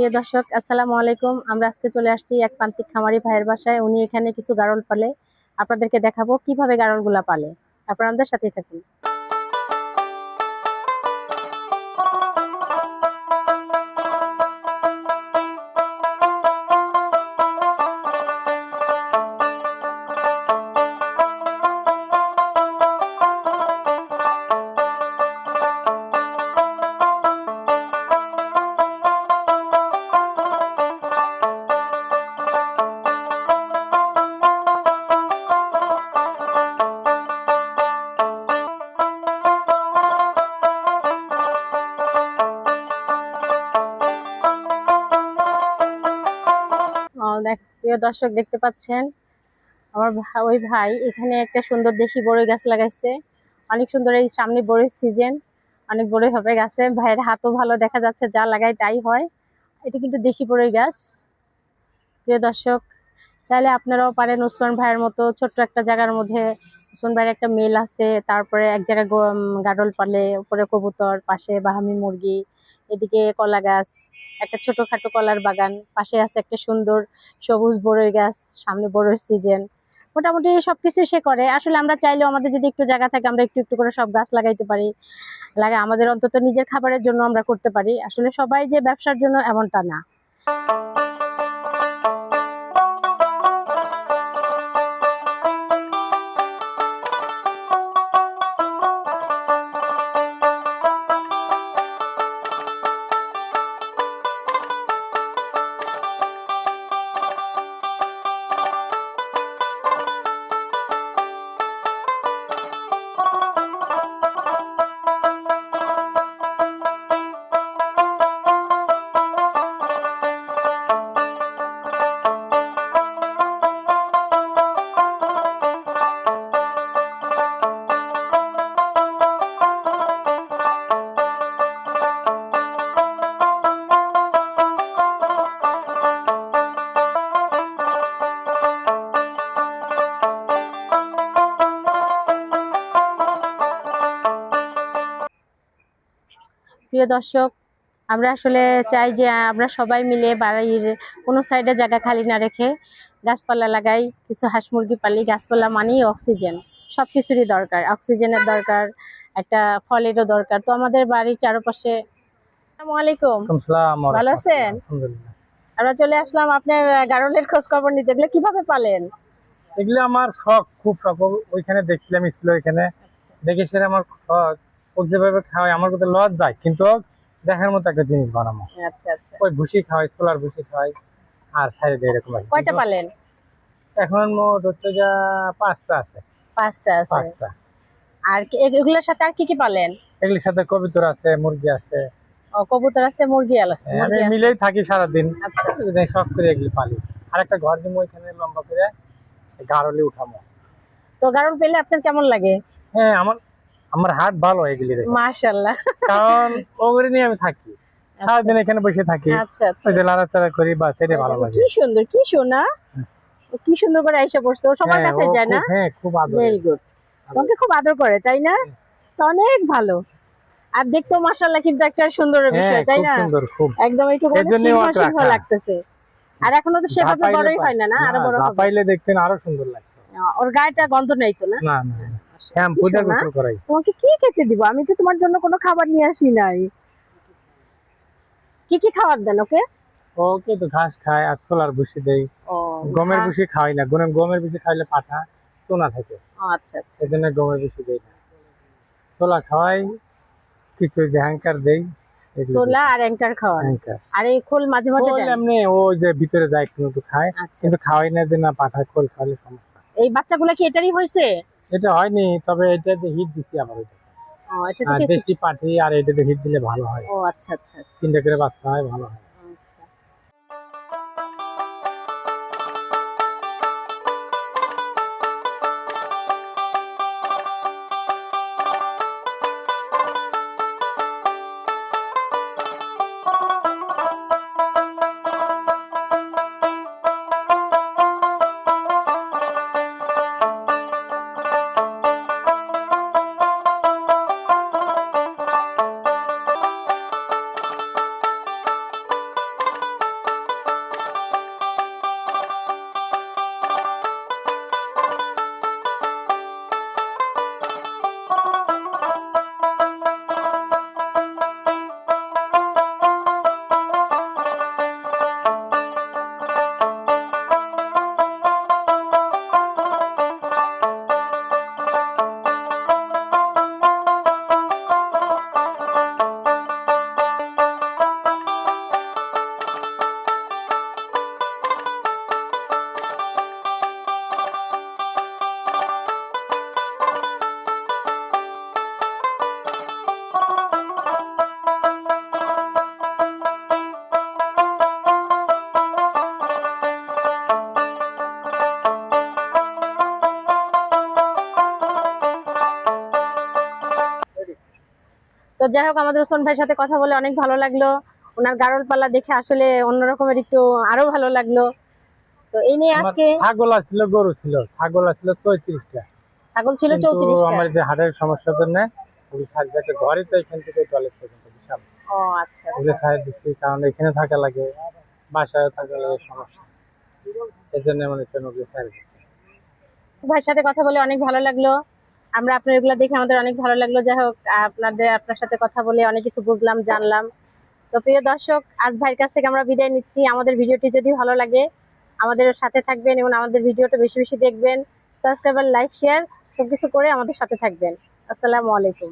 প্রিয় দর্শক, আসসালামু আলাইকুম। আমরা আজকে চলে আসছি এক প্রান্তিক খামারি ভাইয়ের বাসায়। উনি এখানে কিছু গারল পালে। আপনাদেরকে দেখাবো কীভাবে গারলগুলা পালে। আপনারা আমাদের সাথেই থাকুন। প্রিয় দর্শক দেখতে পাচ্ছেন, আমার ওই ভাই এখানে একটা সুন্দর দেশি বড়ই গাছ লাগাইছে। অনেক সুন্দর এই সামনে বড়ির সিজন অনেক বড়ই হবে গাছে। ভাইয়ের হাতও ভালো দেখা যাচ্ছে, যা লাগাই তাই হয়। এটা কিন্তু দেশি বড়ই গাছ। প্রিয় দর্শক, চাইলে আপনারাও পারেন ওসমান ভাইয়ের মতো ছোট্ট একটা জায়গার মধ্যে। ওসমান ভাইয়ের একটা মেল আছে, তারপরে এক জায়গায় গাডল পালে, উপরে কবুতর, পাশে বাহামি মুরগি, এদিকে কলা গাছ। একটা ছোটখাটো কলার বাগান, পাশে আছে একটা সুন্দর সবুজ বড়ই গাছ, সামনে বড়ই সিজন। মোটামুটি সবকিছু সে করে। আসলে আমরা চাইলেও আমাদের যদি একটু জায়গা থাকে, আমরা একটু একটু করে সব গাছ লাগাইতে পারি। লাগে, আমাদের অন্তত নিজের খাবারের জন্য আমরা করতে পারি। আসলে সবাই যে ব্যবসার জন্য এমনটা না। প্রিয় দর্শক আমরা আসলে চাই যে আমরা সবাই মিলে বাড়ির কোনো সাইডে জায়গা খালি না রেখে গাছপালা লাগাই কিছু হাঁস মুরগি পালি গাছপালা মানেই অক্সিজেন সব কিছুরই দরকার। অক্সিজেনের দরকার একটা ফলেরও দরকার। তো আমাদের বাড়ির চারপাশে আসসালামু আলাইকুম। ভালো আছেন? আমরা চলে আসলাম আপনার গারলের খোঁজ খবর নিতে। এগুলো কীভাবে পালেন? এগুলো আমার শখ খুব শখ। ওইখানে দেখছিলাম ছিল এখানে দেখে সেটা আমার শখ। ও যেভাবে খাওয়াই আমার কোথাও লজ যায় কিন্তু দেখার মতো একটা জিনিস বানাবো আচ্ছা আচ্ছা। ওই ভুসি খাওয়াই সোলার ভুসি খাওয়াই আর সাইডে দিয়ে এরকম কয়টা পালেন? এখন মোট হচ্ছে যা পাঁচটা আছে। পাঁচটা আছে। পাঁচটা। আর কি- এগুলোর সাথে আর কি কি পালেন? এগুলির সাথে কবিতর আছে মুরগি আছে। ও, কবুতর আছে মুরগি হ্যাঁ, আমি মিলেই থাকি সারাদিন। আচ্ছা এই শখ করে এগুলি পালি। আর একটা ঘর দিব ওইখানে লম্বা করে গাড়লি উঠামো। তো গারল পেলে আপনার কেমন লাগে? হ্যাঁ আমার আমার হাট ভালো এগুলি দেখে। মাশাল্লাহ কারণ ওগুলি নিয়ে আমি থাকি। সারাদিন এখানে বসে থাকি। আচ্ছা আচ্ছা। ওই যে লাড়াচাড়া করি বা সেটা ভালো লাগে কি সুন্দর কি সোনা? কি সুন্দর করে আইসা পড়ছে। ও সবার হ্যাঁ, কাছে যায় না? হ্যাঁ খুব আদর ভেরি গুড তোমাকে খুব আদর করে তাই না? তো অনেক ভালো। আর দেখতো মাশাল্লাহ কিন্তু একটা সুন্দর হ্যাঁ বিষয় তাই খুব না? সুন্দর খুব। একদম একটু রাখা। লাগতেছে। আর এখনও তো সেভাবে বড়ই হয় না না? আরও বড় হবে। পাইলে দেখতেন আরও সুন্দর লাগতো। ওর গায়েটা গন্ধ নেই তো না? না না। শ্যাম্পু গোসল করাই। তোমাকে কি খেতে দিব? আমি তো তোমার জন্য কোনো খাবার নিয়ে আসি নাই। কি কি খাবার দেন ওকে? ওকে তো ঘাস খায় আর ছোলার ভুসি দেই। গমের ভুসি খাওয়াই না। গমের গমের ভুসি খাইলে পাঠা চোনা থাকে। আচ্ছা আচ্ছা। সেজন্য গমের ভুসি দেই না। ছোলা খাওয়াই কিছু দেই ছোলা আর অ্যাঙ্কার খাওয়ান। আর এই খোল মাঝে মাঝে দেন? এমনি ওই যে ভিতরে যায় একটু একটু খায়। আচ্ছা কিন্তু আচ্ছা। খাওয়াই না যে না পাঠা খোল খাওয়ালে সমস্যা। এই বাচ্চাগুলো কি এটারই হয়েছে? এটা হয়নি তবে এটা যে হিট দিছি আমার এটা। ও এটা দেশি পাঠি আর এটাতে হিট দিলে ভালো হয়। ও আচ্ছা আচ্ছা আচ্ছা। চিন্তা করে বাচ্চা হয় ভালো হয়। তো যাই হোক আমাদের হোসেন ভাইয়ের সাথে কথা বলে অনেক ভালো লাগল। ওনার গারল পাল্লা দেখে আসলে অন্যরকমের একটু আরও ভালো লাগল। তো এই নিয়ে আজকে ছাগল আসছিল গরু ছিল। ছাগল আসছিল পঁয়ত্রিশটা ছাগল ছিল চৌত্রিশটা। আমার যে হাটের সমস্যার জন্য ওই ছাগলটাকে ঘরে তো এখান থেকে টয়লেট পর্যন্ত বিশাল। ও আচ্ছা ওই যে সাইড দিচ্ছি কারণ এখানে থাকা লাগে বাসায় থাকা লাগে সমস্যা। এই জন্য মানে কেন সাইড ভাইয়ের সাথে কথা বলে অনেক ভালো লাগল। আমরা আপনার এগুলো দেখে আমাদের অনেক ভালো লাগল। যাই হোক, আপনাদের, আপনার সাথে কথা বলে অনেক কিছু বুঝলাম, জানলাম। তো প্রিয় দর্শক, আজ ভাইয়ের কাছ থেকে আমরা বিদায় নিচ্ছি। আমাদের ভিডিওটি যদি ভালো লাগে, আমাদের সাথে থাকবেন এবং আমাদের ভিডিওটা বেশি বেশি দেখবেন। সাবস্ক্রাইবার, লাইক, শেয়ার সব কিছু করে আমাদের সাথে থাকবেন। আসসালামু আলাইকুম।